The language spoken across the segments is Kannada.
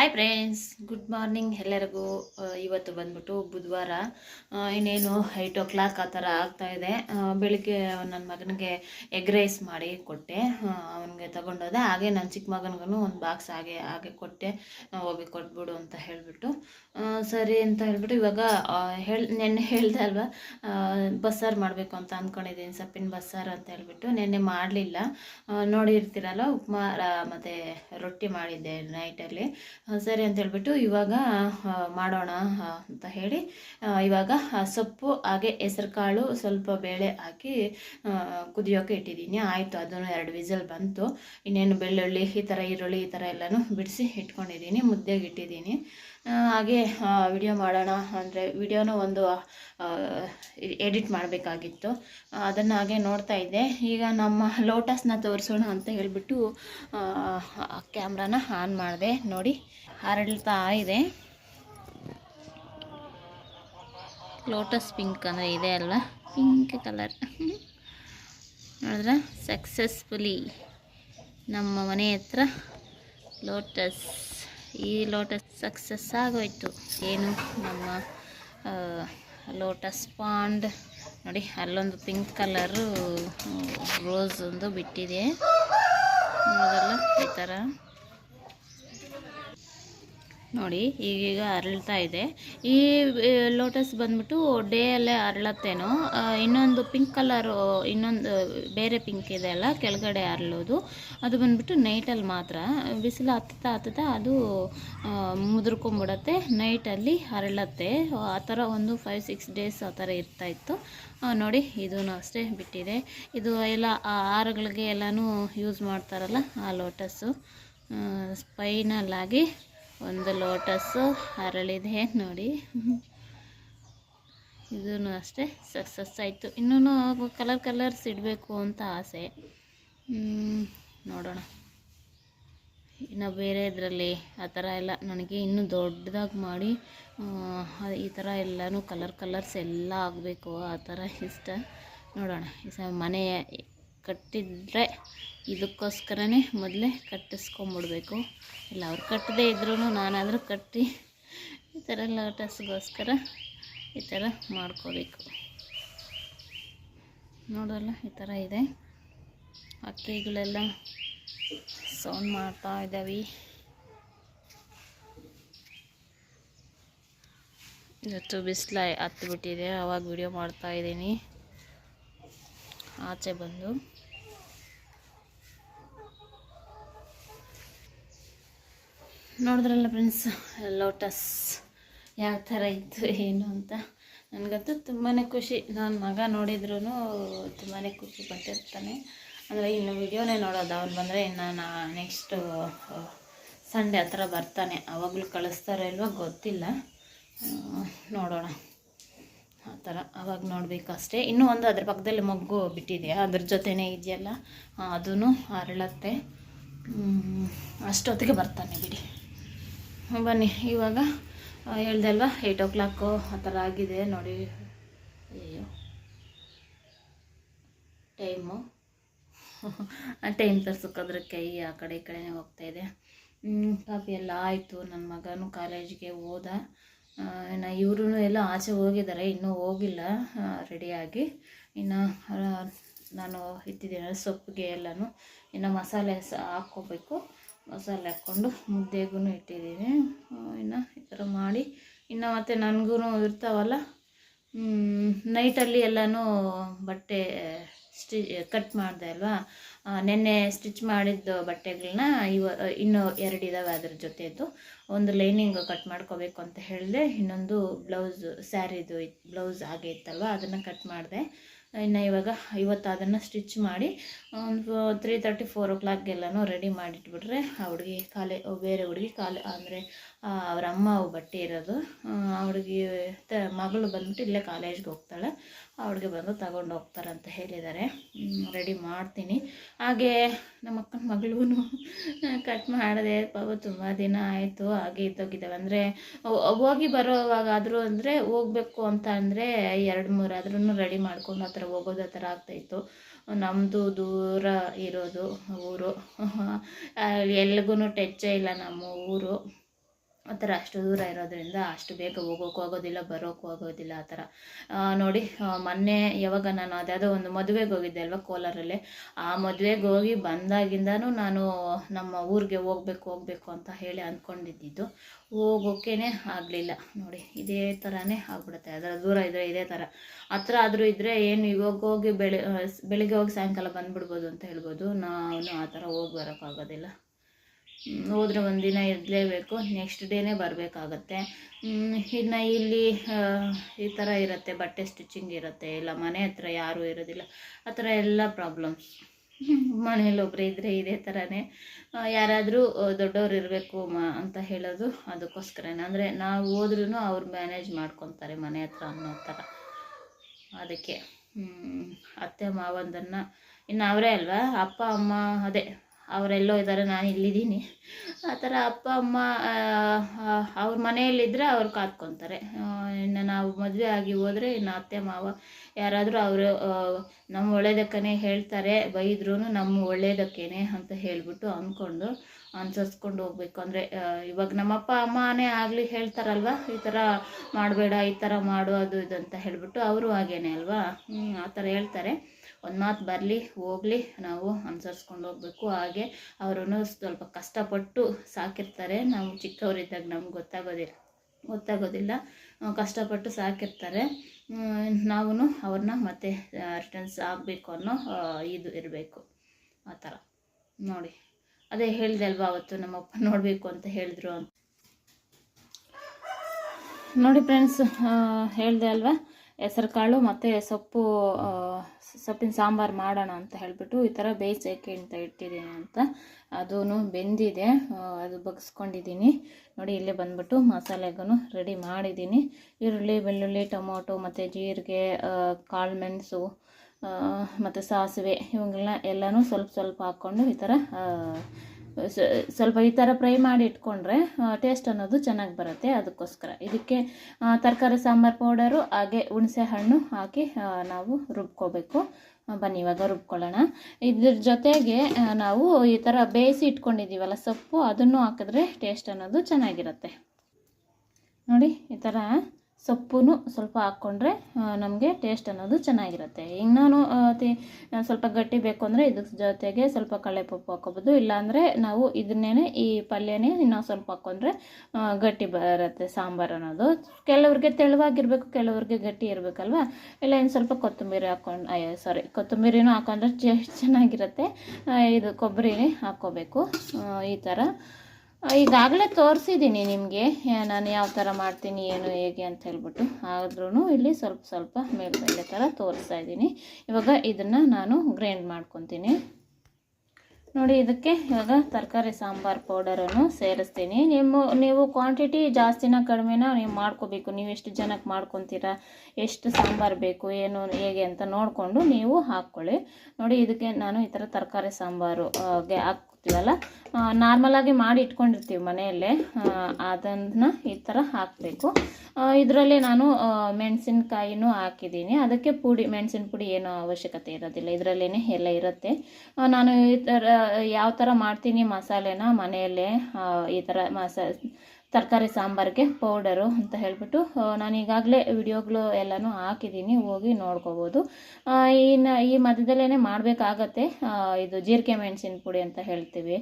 ಹಾಯ್ ಫ್ರೆಂಡ್ಸ್ ಗುಡ್ ಮಾರ್ನಿಂಗ್ ಎಲ್ಲರಿಗೂ. ಇವತ್ತು ಬಂದ್ಬಿಟ್ಟು ಬುಧವಾರ. ಇನ್ನೇನು ಏಯ್ಟ್ ಓ ಕ್ಲಾಕ್ ಆ ಥರ ಆಗ್ತಾಯಿದೆ ಬೆಳಿಗ್ಗೆ ನನ್ನ ಮಗನಿಗೆ ಎಗ್ ರೈಸ್ ಮಾಡಿ ಕೊಟ್ಟೆ. ಅವನಿಗೆ ತಗೊಂಡೋದೆ ಹಾಗೆ ನನ್ನ ಚಿಕ್ಕ ಮಗನಿಗೂ ಒಂದು ಬಾಕ್ಸ್ ಹಾಗೆ ಹಾಗೆ ಕೊಟ್ಟೆ. ಹೋಗಿ ಕೊಟ್ಬಿಡು ಅಂತ ಹೇಳಿಬಿಟ್ಟು. ಸರಿ ಅಂತ ಹೇಳಿಬಿಟ್ಟು ಇವಾಗ ಹೇಳಿ, ನೆನ್ನೆ ಹೇಳ್ದೆ ಅಲ್ವಾ? ಬಸ್ಸಾರು ಮಾಡಬೇಕು ಅಂತ ಅಂದ್ಕೊಂಡಿದ್ದೀನಿ ಸೊಪ್ಪಿನ ಬಸ್ಸಾರು ಅಂತ ಹೇಳಿಬಿಟ್ಟು ನೆನ್ನೆ ಮಾಡಲಿಲ್ಲ. ನೋಡಿರ್ತೀರಲ್ಲ, ಉಪ್ಮಾ ಮತ್ತು ರೊಟ್ಟಿ ಮಾಡಿದ್ದೆ ನೈಟಲ್ಲಿ ಸರಿ ಅಂತ ಹೇಳ್ಬಿಟ್ಟು ಇವಾಗ ಮಾಡೋಣ ಅಂತ ಹೇಳಿ ಇವಾಗ ಸೊಪ್ಪು, ಹಾಗೆ ಹೆಸರುಕಾಳು ಸ್ವಲ್ಪ ಬೇಳೆ ಹಾಕಿ ಕುದಿಯೋಕೆ ಇಟ್ಟಿದ್ದೀನಿ. ಆಯಿತು, ಅದನ್ನು ಎರಡು ವಿಸಲ್ ಬಂತು. ಇನ್ನೇನು ಬೆಳ್ಳುಳ್ಳಿ, ಈ ಥರ ಈರುಳ್ಳಿ, ಈ ಥರ ಎಲ್ಲನೂ ಬಿಡಿಸಿ ಇಟ್ಕೊಂಡಿದ್ದೀನಿ, ಮುದ್ದೆಗೆ ಇಟ್ಟಿದ್ದೀನಿ. ಹಾಗೆ ವಿಡಿಯೋ ಮಾಡೋಣ ಅಂದರೆ ವಿಡಿಯೋನೂ ಒಂದು ಎಡಿಟ್ ಮಾಡಬೇಕಾಗಿತ್ತು. ಅದನ್ನು ಹಾಗೆ ನೋಡ್ತಾ ಇದ್ದೆ. ಈಗ ನಮ್ಮ ಲೋಟಸ್ನ ತೋರಿಸೋಣ ಅಂತ ಹೇಳಿಬಿಟ್ಟು ಕ್ಯಾಮ್ರಾನ ಆನ್ ಮಾಡಿದೆ. ನೋಡಿ ಹರಳ್ತಾ ಇದೆ. ಲೋಟಸ್ ಪಿಂಕ್ ಅಂದರೆ ಇದೆ ಅಲ್ವಾ? ಪಿಂಕ್ ಕಲರ್ ನೋಡಿದ್ರೆ? ಸಕ್ಸಸ್ಫುಲಿ ನಮ್ಮ ಮನೆ ಹತ್ರ ಲೋಟಸ್ ಈ ಲೋಟ ಸಕ್ಸಸ್ ಆಗೋಯ್ತು. ಏನು ನಮ್ಮ ಲೋಟಸ್ ಪಾಂಡ್ ನೋಡಿ, ಅಲ್ಲೊಂದು ಪಿಂಕ್ ಕಲರು ರೋಸ್ ಒಂದು ಬಿಟ್ಟಿದೆ. ನೋಡಲ್ಲ ಈ ಥರ ನೋಡಿ, ಈಗೀಗ ಅರಳ್ತಾ ಇದೆ. ಈ ಲೋಟಸ್ ಬಂದ್ಬಿಟ್ಟು ಡೇ ಅಲ್ಲೇ ಅರಳತ್ತೇನೋ. ಇನ್ನೊಂದು ಪಿಂಕ್ ಕಲರು ಇನ್ನೊಂದು, ಬೇರೆ ಪಿಂಕ್ ಇದೆ ಅಲ್ಲ, ಕೆಳಗಡೆ ಅರಳೋದು. ಅದು ಬಂದ್ಬಿಟ್ಟು ನೈಟಲ್ಲಿ ಮಾತ್ರ. ಬಿಸಿಲು ಹತ್ತುತ್ತಾ ಹತ್ತುತ್ತಾ ಅದು ಮುದುರ್ಕೊಂಬಿಡತ್ತೆ. ನೈಟಲ್ಲಿ ಅರಳತ್ತೆ. ಆ ಥರ ಒಂದು ಫೈವ್ ಸಿಕ್ಸ್ ಡೇಸ್ ಆ ಥರ ಇರ್ತಾಯಿತ್ತು ನೋಡಿ ಇದೂ ಅಷ್ಟೇ ಬಿಟ್ಟಿದೆ. ಇದು ಎಲ್ಲ, ಆ ಹಾರಗಳಿಗೆ ಎಲ್ಲನೂ ಯೂಸ್ ಮಾಡ್ತಾರಲ್ಲ, ಆ ಲೋಟಸ್ಸು ಸ್ಪೈನಲ್ಲಾಗಿ ಒಂದು ಲೋಟಸ್ಸು ಅರಳಿದೆ ನೋಡಿ. ಇದೂ ಅಷ್ಟೇ ಸಕ್ಸಸ್ ಆಯಿತು. ಇನ್ನೂ ಕಲರ್ ಕಲರ್ಸ್ ಇಡಬೇಕು ಅಂತ ಆಸೆ. ನೋಡೋಣ. ಇನ್ನು ಬೇರೆ ಇದರಲ್ಲಿ ಆ ಥರ ಎಲ್ಲ ನನಗೆ ಇನ್ನೂ ದೊಡ್ಡದಾಗಿ ಮಾಡಿ ಈ ಥರ ಎಲ್ಲನೂ ಕಲರ್ ಕಲರ್ಸ್ ಎಲ್ಲ ಆಗಬೇಕು, ಆ ಥರ ಇಷ್ಟ. ನೋಡೋಣ, ಈ ಸ ಮನೆ ಕಟ್ಟಿದ್ರೆ ಇದಕ್ಕೋಸ್ಕರನೇ ಮೊದಲೇ ಕಟ್ಟಿಸ್ಕೊಂಬಿಡ್ಬೇಕು. ಇಲ್ಲ, ಅವ್ರು ಕಟ್ಟದೇ ಇದ್ರೂ ನಾನಾದರೂ ಕಟ್ಟಿ ಈ ಥರ ಲೋಟಸ್ಗೋಸ್ಕರ ಈ ಥರ ಮಾಡ್ಕೋಬೇಕು. ನೋಡಲ್ಲ, ಈ ಥರ ಇದೆ. ಅಕ್ಕಿಗಳೆಲ್ಲ ಸೌಂಡ್ ಮಾಡ್ತಾ ಇದ್ದಾವೆ. ಇವತ್ತು ಬಿಸಿಲ ಹತ್ತಿಬಿಟ್ಟಿದೆ ಆವಾಗ ವಿಡಿಯೋ ಮಾಡ್ತಾ ಇದ್ದೀನಿ. ಆಚೆ ಬಂದು. ನೋಡಿದ್ರಲ್ಲ ಫ್ರೆಂಡ್ಸ್ ಲೋಟಸ್ ಯಾವ ಥರ ಇತ್ತು, ಏನು ಅಂತ? ನನಗಂತೂ ತುಂಬಾ ಖುಷಿ. ನನ್ನ ಮಗ ನೋಡಿದ್ರೂ ತುಂಬಾ ಖುಷಿ ಪಟ್ಟಿರ್ತಾನೆ. ಅಂದರೆ ಇನ್ನು ವಿಡಿಯೋನೇ ನೋಡೋದು. ಅವ್ನು ಬಂದರೆ ಇನ್ನು ನಾ ನೆಕ್ಸ್ಟು ಸಂಡೇ ಆ ಬರ್ತಾನೆ. ಅವಾಗಲೂ ಕಳಿಸ್ತಾರೋ ಇಲ್ವೋ ಗೊತ್ತಿಲ್ಲ. ನೋಡೋಣ. ಆ ಥರ ಅವಾಗ ನೋಡಬೇಕು ಅಷ್ಟೇ ಇನ್ನೂ ಒಂದು ಅದ್ರ ಪಕ್ಕದಲ್ಲಿ ಮಗ್ಗು ಬಿಟ್ಟಿದೆ. ಅದ್ರ ಜೊತೆನೇ ಇದೆಯಲ್ಲ ಅದೂ ಅರಳತ್ತೆ. ಅಷ್ಟೊತ್ತಿಗೆ ಬರ್ತಾನೆ ಬಿಡಿ. ಬನ್ನಿ ಇವಾಗ ಹೇಳ್ದಲ್ವ? ಏಯ್ಟ್ ಓ ಕ್ಲಾಕು ಆ ಥರ ಆಗಿದೆ ನೋಡಿ. ಅಯ್ಯೋ. ಟೈಮು ಟೈಮ್ ತರ್ಸೋಕ್ಕಾದ್ರೆ ಕೈ ಆ ಕಡೆ ಈ ಕಡೆನೇ ಹೋಗ್ತಾ ಇದೆ. ಹ್ಮ್, ಕಾಫಿ ಎಲ್ಲ ಆಯಿತು. ನನ್ನ ಮಗನೂ ಕಾಲೇಜಿಗೆ ಹೋದ. ಇನ್ನು ಇವರು ಎಲ್ಲ ಆಚೆ ಹೋಗಿದ್ದಾರೆ. ಇನ್ನೂ ಹೋಗಿಲ್ಲ ರೆಡಿಯಾಗಿ ಇನ್ನು ನಾನು ಇಟ್ಟಿದ್ದೀನಿ ಸೊಪ್ಪಿಗೆ ಎಲ್ಲನೂ. ಇನ್ನು ಮಸಾಲೆ ಸಹ ಹಾಕ್ಕೋಬೇಕು. ಮಸಾಲೆ ಹಾಕ್ಕೊಂಡು ಮುದ್ದೆಗೂ ಇಟ್ಟಿದ್ದೀನಿ. ಇನ್ನು ಈ ಥರ ಮಾಡಿ. ಇನ್ನು ಮತ್ತು ನನಗೂ ಇರ್ತಾವಲ್ಲ ನೈಟಲ್ಲಿ ಎಲ್ಲನೂ ಬಟ್ಟೆ ಸ್ಟಿ, ಕಟ್ ಮಾಡಿದೆ ಅಲ್ವಾ? ನೆನ್ನೆ ಸ್ಟಿಚ್ ಮಾಡಿದ್ದು ಬಟ್ಟೆಗಳನ್ನ ಇವ, ಇನ್ನೂ ಎರಡು ಇದ್ದಾವೆ ಅದ್ರ ಜೊತೆದು. ಒಂದು ಲೈನಿಂಗ್ ಕಟ್ ಮಾಡ್ಕೋಬೇಕು ಅಂತ ಹೇಳಿದೆ, ಇನ್ನೊಂದು ಬ್ಲೌಸ್, ಸ್ಯಾರಿದು ಬ್ಲೌಸ್ ಹಾಗೆ ಇತ್ತಲ್ವ? ಅದನ್ನು ಕಟ್ ಮಾಡಿದೆ. ಇನ್ನು ಇವಾಗ ಇವತ್ತು ಅದನ್ನು ಸ್ಟಿಚ್ ಮಾಡಿ ಒಂದು ತ್ರೀ ತರ್ಟಿ ಫೋರ್ ಓ ಕ್ಲಾಕ್ಗೆಲ್ಲನೂ ರೆಡಿ ಮಾಡಿಟ್ಬಿಟ್ರೆ ಆ ಹುಡುಗಿ ಕಾಲೇ, ಬೇರೆ ಹುಡುಗಿ ಕಾಲೇ, ಅಂದರೆ ಅವರ ಅಮ್ಮ ಬಟ್ಟೆ ಇರೋದು. ಆ ಹುಡುಗಿ ತ, ಮಗಳು ಬಂದ್ಬಿಟ್ಟು ಇಲ್ಲೇ ಕಾಲೇಜ್ಗೆ ಹೋಗ್ತಾಳೆ. ಹುಡುಗಿ ಬಂದು ತಗೊಂಡು ಹೋಗ್ತಾರೆ ಅಂತ ಹೇಳಿದ್ದಾರೆ ರೆಡಿ ಮಾಡ್ತೀನಿ. ಹಾಗೆ ನಮ್ಮ ಅಕ್ಕನ ಮಗಳೂ ಕಟ್ ಮಾಡಿದೆ ಪಾಪ ತುಂಬ ದಿನ ಆಯಿತು, ಹಾಗೆ ಇದ್ದೋಗಿದ್ದಾವೆ ಅಂದರೆ ಹೋಗಿ ಬರೋವಾಗಾದರೂ ಅಂದರೆ ಹೋಗ್ಬೇಕು ಅಂತ ಅಂದರೆ ಎರಡು ಮೂರು ಆದ್ರೂ ರೆಡಿ ಮಾಡ್ಕೊಂಡು ಆ ಥರ ಹೋಗೋದು ಆ ಥರ ಆಗ್ತಾಯಿತ್ತು. ನಮ್ಮದು ದೂರ ಇರೋದು ಊರು. ಎಲ್ಗೂ ಟೆಚ್ಚೇ ಇಲ್ಲ ನಮ್ಮ ಊರು. ಆ ಥರ ಅಷ್ಟು ದೂರ ಇರೋದ್ರಿಂದ ಅಷ್ಟು ಬೇಗ ಹೋಗೋಕ್ಕೂ ಆಗೋದಿಲ್ಲ ಬರೋಕ್ಕೂ ಆಗೋದಿಲ್ಲ ಆ ಥರ. ನೋಡಿ ಮೊನ್ನೆ ಯಾವಾಗ ನಾನು ಅದ್ಯಾವುದೋ ಒಂದು ಮದುವೆಗೆ ಹೋಗಿದ್ದೆ ಅಲ್ವಾ ಕೋಲಾರಲ್ಲಿ. ಆ ಮದುವೆಗೆ ಹೋಗಿ ಬಂದಾಗಿಂದನೂ ನಾನು ನಮ್ಮ ಊರಿಗೆ ಹೋಗ್ಬೇಕು ಹೋಗ್ಬೇಕು ಅಂತ ಹೇಳಿ ಅಂದ್ಕೊಂಡಿದ್ದಿದ್ದು. ಹೋಗೋಕ್ಕೇ ಆಗಲಿಲ್ಲ. ನೋಡಿ, ಇದೇ ಥರನೇ ಆಗ್ಬಿಡುತ್ತೆ. ಅದರ ದೂರ ಇದ್ದರೆ ಇದೇ ಥರ. ಹತ್ರ ಆದರೂ ಇದ್ದರೆ ಏನು ಇವಾಗ ಹೋಗಿ ಬೆಳಿ, ಬೆಳಿಗ್ಗೆ ಹೋಗಿ ಸಾಯಂಕಾಲ ಬಂದ್ಬಿಡ್ಬೋದು ಅಂತ ಹೇಳ್ಬೋದು. ನಾನು ಆ ಥರ ಹೋಗಿ ಬರೋಕ್ಕಾಗೋದಿಲ್ಲ ಹೋದ್ರೆ ಒಂದಿನ ಇರಲೇಬೇಕು ನೆಕ್ಸ್ಟ್ ಡೇನೇ ಬರಬೇಕಾಗತ್ತೆ. ಇನ್ನು ಇಲ್ಲಿ ಈ ಥರ ಇರುತ್ತೆ, ಬಟ್ಟೆ ಸ್ಟಿಚಿಂಗ್ ಇರುತ್ತೆ, ಇಲ್ಲ ಮನೆ ಹತ್ರ ಯಾರೂ ಇರೋದಿಲ್ಲ, ಆ ಥರ ಎಲ್ಲ ಪ್ರಾಬ್ಲಮ್ಸ್ ಮನೇಲಿ ಒಬ್ಬರು ಇದ್ದರೆ ಇದೇ ಥರನೇ ಯಾರಾದರೂ ದೊಡ್ಡವ್ರು ಇರಬೇಕು ಮ, ಅಂತ ಹೇಳೋದು ಅದಕ್ಕೋಸ್ಕರನೇ. ಅಂದರೆ ನಾವು ಹೋದ್ರೂ ಅವ್ರು ಮ್ಯಾನೇಜ್ ಮಾಡ್ಕೊತಾರೆ ಮನೆ ಹತ್ರ ಅನ್ನೋ ಥರ ಅದಕ್ಕೆ ಅತ್ತೆ ಮಾವಂದನ್ನು, ಇನ್ನು ಅವರೇ ಅಲ್ವಾ? ಅಪ್ಪ, ಅಮ್ಮ, ಅದೇ. ಅವರೆಲ್ಲೋ ಇದ್ದಾರೆ ನಾನು ಇಲ್ಲಿದ್ದೀನಿ. ಆ ಥರ ಅಪ್ಪ, ಅಮ್ಮ ಅವ್ರ ಮನೆಯಲ್ಲಿದ್ದರೆ ಅವ್ರು ಕಾದ್ಕೊತಾರೆ. ಇನ್ನು ನಾವು ಮದುವೆ ಆಗಿ ಹೋದರೆ ಇನ್ನು ಅತ್ತೆ, ಮಾವ ಯಾರಾದರೂ ಅವರು ನಮ್ಮ ಒಳ್ಳೇದಕ್ಕನೇ ಹೇಳ್ತಾರೆ ಬೈದ್ರೂ ನಮ್ಮ ಒಳ್ಳೇದಕ್ಕೇನೆ ಅಂತ ಹೇಳಿಬಿಟ್ಟು ಅಂದ್ಕೊಂಡು ಅನುಸರಿಸ್ಕೊಂಡು ಹೋಗ್ಬೇಕು. ಅಂದರೆ ಇವಾಗ ನಮ್ಮ ಅಪ್ಪ ಅಮ್ಮನೇ ಆಗಲಿ ಹೇಳ್ತಾರಲ್ವ? ಈ ಥರ ಮಾಡಬೇಡ, ಈ ಥರ ಮಾಡು, ಅದು ಇದು ಅಂತ ಹೇಳಿಬಿಟ್ಟು ಅವರು ಹಾಗೇನೆ ಅಲ್ವಾ? ಆ ಥರ ಹೇಳ್ತಾರೆ. ಒಂದು ಮಾತು ಬರಲಿ, ಹೋಗಲಿ, ನಾವು ಅನುಸರಿಸ್ಕೊಂಡು ಹೋಗಬೇಕು. ಹಾಗೆ ಅವರನ್ನು ಸ್ವಲ್ಪ ಕಷ್ಟಪಟ್ಟು ಸಾಕಿರ್ತಾರೆ. ನಾವು ಚಿಕ್ಕವರಿದ್ದಾಗ ನಮ್ಗೆ ಗೊತ್ತಾಗೋದಿಲ್ಲ. ಗೊತ್ತಾಗೋದಿಲ್ಲ ಕಷ್ಟಪಟ್ಟು ಸಾಕಿರ್ತಾರೆ. ನಾವು ಅವ್ರನ್ನ ಮತ್ತೆ ರಿಟರ್ನ್ಸ್ ಆಗಬೇಕು ಅನ್ನೋ ಇದು ಇರಬೇಕು. ಆ ಥರ. ನೋಡಿ. ಅದೇ ಹೇಳಿದೆ ಅಲ್ವಾ ಅವತ್ತು ನಮ್ಮಪ್ಪ ನೋಡಬೇಕು ಅಂತ ಹೇಳಿದ್ರು ಅಂತ. ನೋಡಿ ಫ್ರೆಂಡ್ಸ್ ಹೇಳಿದೆ ಅಲ್ವಾ? ಹೆಸರು ಕಾಳು ಮತ್ತು ಸೊಪ್ಪು ಸೊಪ್ಪಿನ ಸಾಂಬಾರು ಮಾಡೋಣ ಅಂತ ಹೇಳಿಬಿಟ್ಟು ಈ ಥರ ಬೇಯಿಸೋಕೆ ಅಂತ ಇಟ್ಟಿದ್ದೀನಿ ಅಂತ. ಅದೂ ಬೆಂದಿದೆ. ಅದು ಬಗ್ಸ್ಕೊಂಡಿದ್ದೀನಿ. ನೋಡಿ, ಇಲ್ಲೇ ಬಂದ್ಬಿಟ್ಟು ಮಸಾಲೆಗೂ ರೆಡಿ ಮಾಡಿದ್ದೀನಿ. ಈರುಳ್ಳಿ, ಬೆಳ್ಳುಳ್ಳಿ, ಟೊಮೊಟೊ ಮತ್ತು ಜೀರಿಗೆ ಕಾಳು ಮೆಣಸು ಮತ್ತು ಸಾಸಿವೆ ಇವುಗಳನ್ನ ಎಲ್ಲನೂ ಸ್ವಲ್ಪ ಸ್ವಲ್ಪ ಹಾಕ್ಕೊಂಡು ಈ ಥರ ಸ್ವಲ್ಪ ಈ ಥರ ಫ್ರೈ ಮಾಡಿ ಇಟ್ಕೊಂಡ್ರೆ ಟೇಸ್ಟ್ ಅನ್ನೋದು ಚೆನ್ನಾಗಿ ಬರುತ್ತೆ ಅದಕ್ಕೋಸ್ಕರ. ಇದಕ್ಕೆ ತರಕಾರಿ, ಸಾಂಬಾರು ಪೌಡರು, ಹಾಗೆ ಹುಣಸೆ ಹಣ್ಣು ಹಾಕಿ ನಾವು ರುಬ್ಕೋಬೇಕು. ಬನ್ನಿ, ಇವಾಗ ರುಬ್ಕೊಳ್ಳೋಣ. ಇದ್ರ ಜೊತೆಗೆ ನಾವು ಈ ಥರ ಬೇಯಿಸಿ ಇಟ್ಕೊಂಡಿದ್ದೀವಲ್ಲ ಸೊಪ್ಪು, ಅದನ್ನು ಹಾಕಿದ್ರೆ ಟೇಸ್ಟ್ ಅನ್ನೋದು ಚೆನ್ನಾಗಿರುತ್ತೆ. ನೋಡಿ, ಈ ಥರ ಸೊಪ್ಪು ಸ್ವಲ್ಪ ಹಾಕ್ಕೊಂಡ್ರೆ ನಮಗೆ ಟೇಸ್ಟ್ ಅನ್ನೋದು ಚೆನ್ನಾಗಿರುತ್ತೆ. ಈಗ ನಾನು ತಿ- ಸ್ವಲ್ಪ ಗಟ್ಟಿ ಬೇಕು ಅಂದರೆ ಇದ್ರ ಜೊತೆಗೆ ಸ್ವಲ್ಪ ಕಡಲೆಪಪ್ಪು ಹಾಕೋಬೋದು ಇಲ್ಲಾಂದರೆ ನಾವು ಇದನ್ನೇ ಈ ಪಲ್ಯನೇ ಇನ್ನೂ ಸ್ವಲ್ಪ ಹಾಕ್ಕೊಂಡ್ರೆ ಗಟ್ಟಿ ಬರುತ್ತೆ ಸಾಂಬಾರು ಅನ್ನೋದು. ಕೆಲವ್ರಿಗೆ ತೆಳುವಾಗಿರಬೇಕು, ಕೆಲವ್ರಿಗೆ ಗಟ್ಟಿ ಇರಬೇಕಲ್ವಾ? ಇಲ್ಲ ಇನ್ನು ಸ್ವಲ್ಪ ಕೊತ್ತಂಬರಿ ಹಾಕ್ಕೊಂಡು ಅಯ್ಯೋ ಸಾರಿ ಕೊತ್ತಂಬರಿನೂ ಹಾಕೊಂಡ್ರೆ ಚೆನ್ನಾಗಿರುತ್ತೆ. ಇದು ಕೊಬ್ಬರಿ ಹಾಕ್ಕೋಬೇಕು ಈ ಥರ ಈಗಾಗಲೇ ತೋರಿಸಿದ್ದೀನಿ ನಿಮಗೆ. ನಾನು ಯಾವ ಥರ ಮಾಡ್ತೀನಿ, ಏನು, ಹೇಗೆ ಅಂತ ಹೇಳ್ಬಿಟ್ಟು. ಆದ್ರೂ ಇಲ್ಲಿ ಸ್ವಲ್ಪ ಸ್ವಲ್ಪ ಮೇಲ್ಮೇಲೆ ಥರ ತೋರಿಸ್ತಾ ಇದ್ದೀನಿ. ಇವಾಗ ಇದನ್ನು ನಾನು ಗ್ರೈಂಡ್ ಮಾಡ್ಕೊತೀನಿ. ನೋಡಿ, ಇದಕ್ಕೆ ಇವಾಗ ತರಕಾರಿ ಸಾಂಬಾರು ಪೌಡರನ್ನು ಸೇರಿಸ್ತೀನಿ. ನಿಮ್ಮ, ನೀವು ಕ್ವಾಂಟಿಟಿ ಜಾಸ್ತಿನ ಕಡಿಮೆನ ನೀವು ಮಾಡ್ಕೋಬೇಕು. ನೀವು ಎಷ್ಟು ಜನಕ್ಕೆ ಮಾಡ್ಕೊತೀರಾ, ಎಷ್ಟು ಸಾಂಬಾರು ಬೇಕು, ಏನು, ಹೇಗೆ ಅಂತ ನೋಡಿಕೊಂಡು ನೀವು ಹಾಕ್ಕೊಳ್ಳಿ. ನೋಡಿ, ಇದಕ್ಕೆ ನಾನು ಈ ಥರ ತರಕಾರಿ ಸಾಂಬಾರು ಗೆ ಹಾಕ್ತೀವಲ್ಲ? ನಾರ್ಮಲಾಗಿ ಮಾಡಿ ಇಟ್ಕೊಂಡಿರ್ತೀವಿ ಮನೆಯಲ್ಲೇ. ಅದನ್ನು ಈ ಥರ ಹಾಕಬೇಕು. ಇದರಲ್ಲಿ ನಾನು ಮೆಣಸಿನ್ಕಾಯಿನೂ ಹಾಕಿದ್ದೀನಿ. ಅದಕ್ಕೆ ಪುಡಿ, ಮೆಣಸಿನ ಪುಡಿ ಏನೂ ಅವಶ್ಯಕತೆ ಇರೋದಿಲ್ಲ. ಇದರಲ್ಲೇ ಎಲ್ಲ ಇರುತ್ತೆ. ನಾನು ಈ ಥರ ಯಾವ ಥರ ಮಾಡ್ತೀನಿ ಮಸಾಲೆನ ಮನೆಯಲ್ಲೇ ಈ ಥರ ಮಸಾ ತರಕಾರಿ ಸಾಂಬಾರಿಗೆ ಪೌಡರು ಅಂತ ಹೇಳಿಬಿಟ್ಟು ನಾನು ಈಗಾಗಲೇ ವಿಡಿಯೋಗಳು ಎಲ್ಲನೂ ಹಾಕಿದ್ದೀನಿ, ಹೋಗಿ ನೋಡ್ಕೋಬೋದು. ಇನ್ನು ಈ ಮಧ್ಯದಲ್ಲೇ ಮಾಡಬೇಕಾಗತ್ತೆ ಇದು ಜೀರಿಗೆ ಮೆಣಸಿನ ಪುಡಿ ಅಂತ ಹೇಳ್ತೀವಿ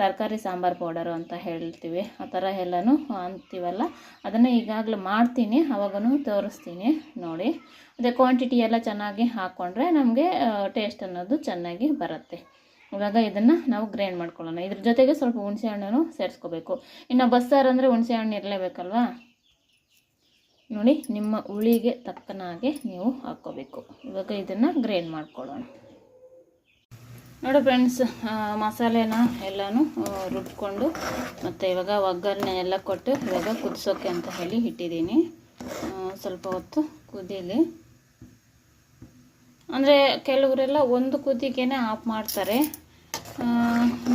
ತರಕಾರಿ ಸಾಂಬಾರು ಪೌಡರು ಅಂತ ಹೇಳ್ತೀವಿ, ಆ ಥರ ಎಲ್ಲನೂ ಅಂತೀವಲ್ಲ, ಅದನ್ನು ಈಗಾಗಲೇ ಮಾಡ್ತೀನಿ ಅವಾಗೂ ತೋರಿಸ್ತೀನಿ ನೋಡಿ. ಅದೇ ಕ್ವಾಂಟಿಟಿ ಎಲ್ಲ ಚೆನ್ನಾಗಿ ಹಾಕ್ಕೊಂಡ್ರೆ ನಮಗೆ ಟೇಸ್ಟ್ ಅನ್ನೋದು ಚೆನ್ನಾಗಿ ಬರುತ್ತೆ. ಇವಾಗ ಇದನ್ನು ನಾವು ಗ್ರೈಂಡ್ ಮಾಡ್ಕೊಳ್ಳೋಣ. ಇದ್ರ ಜೊತೆಗೆ ಸ್ವಲ್ಪ ಹುಣಸೆ ಹಣ್ಣನ್ನು ಸೇರಿಸ್ಕೋಬೇಕು. ಇನ್ನು ಬಸ್ಸಾರು ಅಂದರೆ ಹುಣಸೆ ಹಣ್ಣು ಇರಲೇಬೇಕಲ್ವಾ? ನೋಡಿ, ನಿಮ್ಮ ಹುಳಿಗೆ ತಕ್ಕನಾಗೆ ನೀವು ಹಾಕ್ಕೋಬೇಕು. ಇವಾಗ ಇದನ್ನು ಗ್ರೈಂಡ್ ಮಾಡ್ಕೊಳ್ಳೋಣ. ನೋಡಿ ಫ್ರೆಂಡ್ಸ್ ಮಸಾಲೆನ ಎಲ್ಲನೂ ರುಬ್ಕೊಂಡು ಮತ್ತು ಇವಾಗ ಒಗ್ಗರಣೆ ಎಲ್ಲ ಕೊಟ್ಟು ಇವಾಗ ಕುದಿಸೋಕೆ ಅಂತ ಹೇಳಿ ಇಟ್ಟಿದ್ದೀನಿ. ಸ್ವಲ್ಪ ಹೊತ್ತು ಕುದೀಲಿ. ಅಂದರೆ ಕೆಲವರೆಲ್ಲ ಒಂದು ಕುದಿಗೆ ಆಫ್ ಮಾಡ್ತಾರೆ.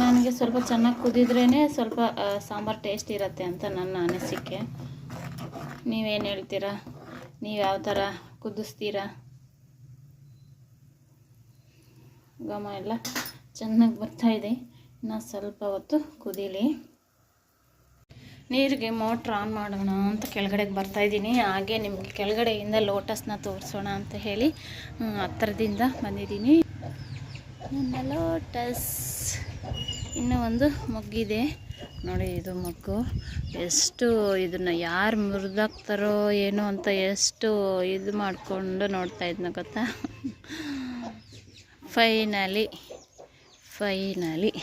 ನನಗೆ ಸ್ವಲ್ಪ ಚೆನ್ನಾಗಿ ಕುದಿದ್ರೇ ಸ್ವಲ್ಪ ಸಾಂಬಾರು ಟೇಸ್ಟ್ ಇರುತ್ತೆ ಅಂತ ನನ್ನ ಅನಿಸಿಕೆ. ನೀವೇನು ಹೇಳ್ತೀರಾ? ನೀವು ಯಾವ ಥರ ಕುದಿಸ್ತೀರಾ? ಘಮ ಎಲ್ಲ ಚೆನ್ನಾಗಿ ಬರ್ತಾ ಇದೆ. ಇನ್ನು ಸ್ವಲ್ಪ ಹೊತ್ತು ಕುದೀಲಿ. ನೀರಿಗೆ ಮೋಟ್ರ್ ಆನ್ ಮಾಡೋಣ ಅಂತ ಕೆಳಗಡೆಗೆ ಬರ್ತಾಯಿದ್ದೀನಿ ಹಾಗೆ ನಿಮಗೆ ಕೆಳಗಡೆಯಿಂದ ಲೋಟಸ್ನ ತೋರಿಸೋಣ ಅಂತ ಹೇಳಿ ಹತ್ತಿರದಿಂದ ಬಂದಿದ್ದೀನಿ. ನನ್ನ ಲೋಟಸ್. ಇನ್ನೂ ಒಂದು ಮೊಗ್ಗಿದೆ. ನೋಡಿ, ಇದು ಮಗ್ಗು. ಎಷ್ಟು ಇದನ್ನು ಯಾರು ಮುರಿದಾಕ್ತಾರೋ ಏನೋ ಅಂತ ಎಷ್ಟು ಇದು ಮಾಡಿಕೊಂಡು ನೋಡ್ತಾ ಇದ್ನ ಗೊತ್ತಾ? ಫೈನಲಿ ಫೈನಲಿ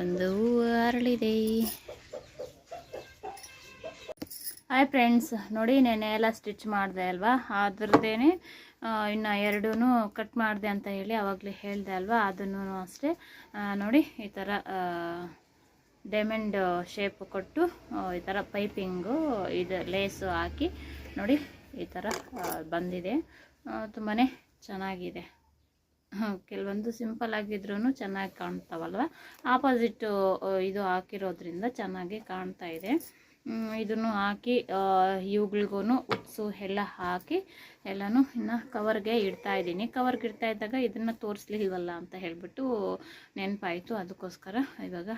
ಒಂದು ಹೂವು ಅರಳಿದೆ. ಹಾಯ್ ಫ್ರೆಂಡ್ಸ್ ನೋಡಿ ನೆನೆ ಎಲ್ಲ ಸ್ಟಿಚ್ ಮಾಡಿದೆ ಅಲ್ವಾ? ಅದ್ರದ್ದೇನೆ ಇನ್ನು ಎರಡೂ ಕಟ್ ಮಾಡಿದೆ ಅಂತ ಹೇಳಿ ಆವಾಗಲೇ ಹೇಳಿದೆ ಅಲ್ವಾ? ಅದನ್ನು ಅಷ್ಟೇ. ನೋಡಿ, ಈ ಥರ ಡೈಮಂಡ್ ಶೇಪ್ ಕೊಟ್ಟು ಈ ಥರ ಪೈಪಿಂಗು ಇದು ಲೇಸು ಹಾಕಿ, ನೋಡಿ, ಈ ಥರ ಬಂದಿದೆ. ತುಂಬಾ ಚೆನ್ನಾಗಿದೆ. ಕೆಲವೊಂದು ಸಿಂಪಲ್ ಆಗಿದ್ರೂ ಚೆನ್ನಾಗಿ ಕಾಣ್ತಾವಲ್ವ? ಆಪೋಸಿಟ್ಟು ಇದು ಹಾಕಿರೋದ್ರಿಂದ ಚೆನ್ನಾಗಿ ಕಾಣ್ತಾ ಇದೆ. ಇದನ್ನು ಹಾಕಿ ಇವುಗಳಿಗೂ ಉತ್ಸು ಎಲ್ಲ ಹಾಕಿ ಎಲ್ಲನೂ ಇನ್ನು ಕವರ್ಗೆ ಇಡ್ತಾ ಇದ್ದೀನಿ. ಕವರ್ಗೆ ಇಡ್ತಾ ಇದ್ದಾಗ ಇದನ್ನು ತೋರಿಸ್ಲಿಲ್ವಲ್ಲ ಅಂತ ಹೇಳಿಬಿಟ್ಟು ನೆನಪಾಯಿತು. ಅದಕ್ಕೋಸ್ಕರ ಇವಾಗ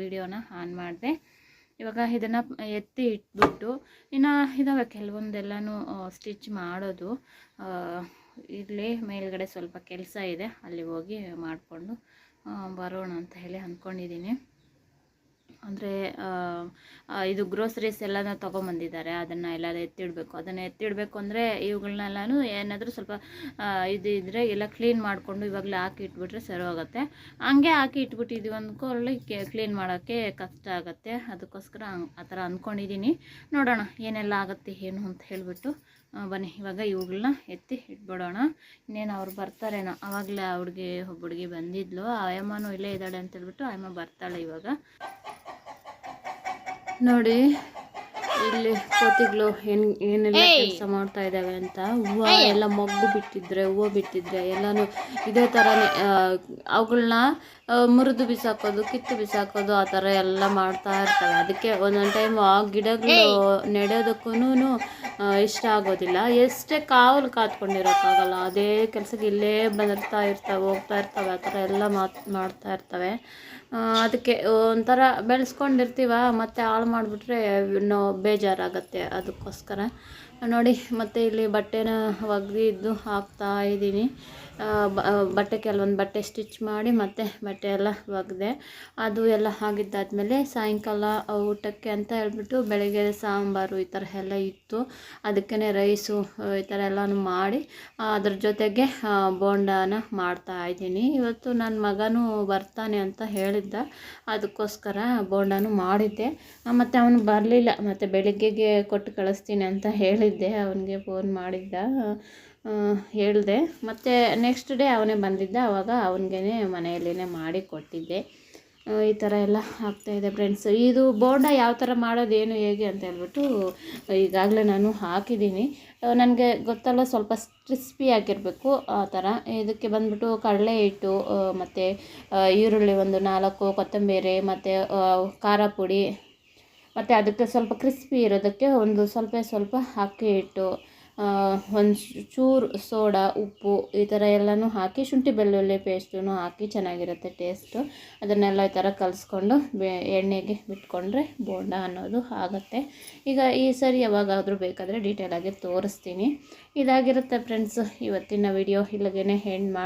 ವಿಡಿಯೋನ ಆನ್ ಮಾಡಿದೆ. ಇವಾಗ ಇದನ್ನು ಎತ್ತಿ ಇಟ್ಬಿಟ್ಟು ಇನ್ನು ಇದಾವೆ ಕೆಲವೊಂದೆಲ್ಲನೂ ಸ್ಟಿಚ್ ಮಾಡೋದು. ಇರಲಿ, ಮೇಲ್ಗಡೆ ಸ್ವಲ್ಪ ಕೆಲಸ ಇದೆ. ಅಲ್ಲಿ ಹೋಗಿ ಮಾಡಿಕೊಂಡು ಬರೋಣ ಅಂತ ಹೇಳಿ ಅಂದ್ಕೊಂಡಿದ್ದೀನಿ. ಅಂದರೆ ಇದು ಗ್ರೋಸರೀಸ್ ಎಲ್ಲನ ತೊಗೊಂಬಂದಿದ್ದಾರೆ. ಅದನ್ನು ಎಲ್ಲ ಎತ್ತಿಡಬೇಕು. ಅದನ್ನು ಎತ್ತಿಡಬೇಕು ಅಂದರೆ ಇವುಗಳನ್ನೆಲ್ಲನೂ ಏನಾದರೂ ಸ್ವಲ್ಪ ಇದು ಇದ್ದರೆ ಎಲ್ಲ ಕ್ಲೀನ್ ಮಾಡಿಕೊಂಡು ಇವಾಗಲೇ ಹಾಕಿ ಇಟ್ಬಿಟ್ರೆ ಸರಿ ಹೋಗುತ್ತೆ ಹಂಗೆ ಹಾಕಿ ಇಟ್ಬಿಟ್ಟಿದ್ದೀವಿ ಅಂದ್ಕೊಳ್ಳಿ ಕ್ಲೀನ್ ಮಾಡೋಕ್ಕೆ ಕಷ್ಟ ಆಗುತ್ತೆ. ಅದಕ್ಕೋಸ್ಕರ ಆ ಥರ ಅಂದ್ಕೊಂಡಿದ್ದೀನಿ ನೋಡೋಣ ಏನೆಲ್ಲ ಆಗುತ್ತೆ, ಏನು ಅಂತ ಹೇಳಿಬಿಟ್ಟು. ಬನ್ನಿ, ಇವಾಗ ಇವುಗಳನ್ನ ಎತ್ತಿ ಇಟ್ಬಿಡೋಣ. ಇನ್ನೇನು ಅವ್ರು ಬರ್ತಾರೇನೋ, ಅವಾಗಲೇ ಆ ಹುಡುಗಿ, ಒಬ್ಬ ಹುಡುಗಿ ಬಂದಿದ್ಲು. ಆಯಮ್ಮನೂ ಇಲ್ಲೇ ಇದ್ದಾಳೆ ಅಂತ ಹೇಳ್ಬಿಟ್ಟು ಆ ಅಮ್ಮ ಬರ್ತಾಳೆ ಇವಾಗ. ನೋಡಿ ಇಲ್ಲಿ ಕೋತಿಗಳು ಏನ್ ಏನೆಲ್ಲ ಕೆಲಸ ಮಾಡ್ತಾ ಇದ್ದಾವೆ ಅಂತ ಹೂವು ಎಲ್ಲ ಮೊಗ್ಗು ಬಿಟ್ಟಿದ್ರೆ ಹೂವು ಬಿಟ್ಟಿದ್ರೆ ಎಲ್ಲಾನು ಇದೇ ಥರನೇ ಅವುಗಳನ್ನ ಮುರಿದು ಬಿಸಾಕೋದು ಕಿತ್ತು ಬಿಸಾಕೋದು ಆ ಥರ ಎಲ್ಲ ಮಾಡ್ತಾ ಇರ್ತವೆ. ಅದಕ್ಕೆ ಒಂದೊಂದು ಟೈಮ್ ಆ ಗಿಡಗಳು ನೆಡೋದಕ್ಕೂ ಇಷ್ಟ ಆಗೋದಿಲ್ಲ. ಎಷ್ಟೇ ಕಾವಲು ಕಾತ್ಕೊಂಡಿರೋಕ್ಕಾಗಲ್ಲ. ಅದೇ ಕೆಲಸಕ್ಕೆ ಇಲ್ಲೇ ಬಂದಿರ್ತಾ ಇರ್ತವೆ ಹೋಗ್ತಾ ಇರ್ತವೆ ಆ ಥರ ಎಲ್ಲ ಮಾತು ಮಾಡ್ತಾ ಇರ್ತವೆ. ಅದಕ್ಕೆ ಒಂಥರ ಬೆಳೆಸ್ಕೊಂಡಿರ್ತೀವ ಮತ್ತೆ ಹಾಳು ಮಾಡಿಬಿಟ್ರೆ ಇನ್ನೂ ಬೇಜಾರಾಗತ್ತೆ ಅದಕ್ಕೋಸ್ಕರ. ನೋಡಿ, ಮತ್ತೆ ಇಲ್ಲಿ ಬಟ್ಟೆನ ಒಗೆದಿದ್ದು ಹಾಕ್ತಾ ಇದ್ದೀನಿ. ಬಟ್ಟೆ ಕೆಲವೊಂದು ಬಟ್ಟೆ ಸ್ಟಿಚ್ ಮಾಡಿ ಮತ್ತೆ ಬಟ್ಟೆ ಎಲ್ಲ ಒಗೆದೆ, ಅದು ಎಲ್ಲ ಆಗಿದ್ದಾದಮೇಲೆ ಸಾಯಂಕಾಲ ಊಟಕ್ಕೆ ಅಂತ ಹೇಳ್ಬಿಟ್ಟು ಬೆಳಗ್ಗೆ ಸಾಂಬಾರು ಈ ಥರ ಎಲ್ಲ ಇತ್ತು. ಅದಕ್ಕೇ ರೈಸು ಈ ಥರ ಎಲ್ಲನೂ ಮಾಡಿ ಅದ್ರ ಜೊತೆಗೆ ಬೋಂಡಾನ ಮಾಡ್ತಾ ಇದ್ದೀನಿ. ಇವತ್ತು ನನ್ನ ಮಗನೂ ಬರ್ತಾನೆ ಅಂತ ಹೇಳಿದ್ದ. ಅದಕ್ಕೋಸ್ಕರ ಬೋಂಡಾನು ಮಾಡಿದ್ದೆ. ಮತ್ತು ಅವನು ಬರಲಿಲ್ಲ. ಮತ್ತು ಬೆಳಗ್ಗೆಗೆ ಕೊಟ್ಟು ಕಳಿಸ್ತೀನಿ ಅಂತ ಹೇಳಿದ್ದೆ ಅವನಿಗೆ ಫೋನ್ ಮಾಡಿದ್ದ. ಹೇಳಿದೆ. ಮತ್ತು ನೆಕ್ಸ್ಟ್ ಡೇ ಅವನೇ ಬಂದಿದ್ದ ಆವಾಗ ಅವನಿಗೆ ಮನೆಯಲ್ಲೇ ಮಾಡಿ ಕೊಟ್ಟಿದ್ದೆ. ಈ ಥರ ಎಲ್ಲ ಆಗ್ತಾಯಿದೆ ಫ್ರೆಂಡ್ಸ್ ಇದು ಬೋಂಡ ಯಾವ ಥರ ಏನು, ಹೇಗೆ ಅಂತ ಹೇಳ್ಬಿಟ್ಟು ಈಗಾಗಲೇ ನಾನು ಹಾಕಿದ್ದೀನಿ. ನನಗೆ ಗೊತ್ತಲ್ಲ ಸ್ವಲ್ಪ ಕ್ರಿಸ್ಪಿ ಆಗಿರಬೇಕು ಆ ಥರ ಇದಕ್ಕೆ ಬಂದ್ಬಿಟ್ಟು ಕಡಲೆ ಹಿಟ್ಟು ಮತ್ತು ಈರುಳ್ಳಿ ಒಂದು ನಾಲ್ಕು, ಕೊತ್ತಂಬರಿ, ಮತ್ತು ಖಾರ ಪುಡಿ ಮತ್ತು ಅದಕ್ಕೆ ಸ್ವಲ್ಪ ಕ್ರಿಸ್ಪಿ ಇರೋದಕ್ಕೆ ಒಂದು ಸ್ವಲ್ಪ ಸ್ವಲ್ಪ ಅಕ್ಕಿ ಹಿಟ್ಟು ಒಂದು ಚೂರು ಸೋಡಾ, ಉಪ್ಪು ಈ ಥರ ಎಲ್ಲನೂ ಹಾಕಿ ಶುಂಠಿ ಬೆಳ್ಳುಳ್ಳಿ ಪೇಸ್ಟನ್ನು ಹಾಕಿ ಚೆನ್ನಾಗಿರುತ್ತೆ ಟೇಸ್ಟು ಅದನ್ನೆಲ್ಲ ಈ ಥರ ಕಲಿಸ್ಕೊಂಡು ಎಣ್ಣೆಗೆ ಬಿಟ್ಕೊಂಡ್ರೆ ಬೋಂಡ ಅನ್ನೋದು ಆಗುತ್ತೆ. ಈಗ ಈ ಸರಿ ಯಾವಾಗಾದರೂ ಬೇಕಾದರೆ ಡೀಟೇಲಾಗಿ ತೋರಿಸ್ತೀನಿ. ಇದಾಗಿರುತ್ತೆ ಫ್ರೆಂಡ್ಸ್ ಇವತ್ತಿನ ವಿಡಿಯೋ ಇಲ್ಲಿಗೆ ಹೆಣ್ಣು ಮಾಡಿ